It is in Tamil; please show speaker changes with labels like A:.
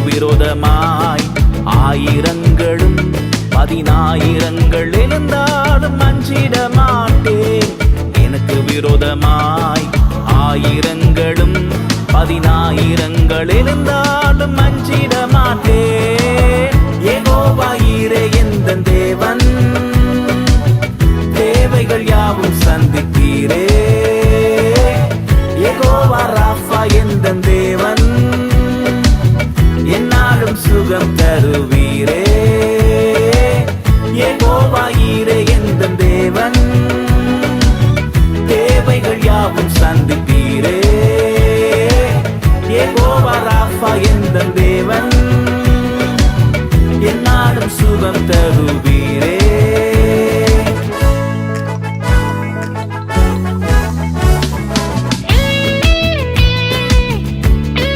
A: அதற்கு விரோதமாய் ஆயிரங்களும் பதினாயிரங்கள் எழுந்தாலும் அஞ்சிட மாட்டேன் எனக்கு விரோதமாய் ஆயிரங்களும் பதினாயிரங்கள் எழுந்தாலும் அஞ்சிட மாட்டேன் ஏகோவாயிரே எந்த தேவன்? தேவைகள் யாவும் சந்திக்க சுகம் தருவீரே. ஏகோவாயிரே எந்த தேவன்? தேவைகள் யாவும் சந்திப்பீரே. ஏகோவா ராஃபா எந்த தேவன்? என்னாலும் சுகம் தருவீரே.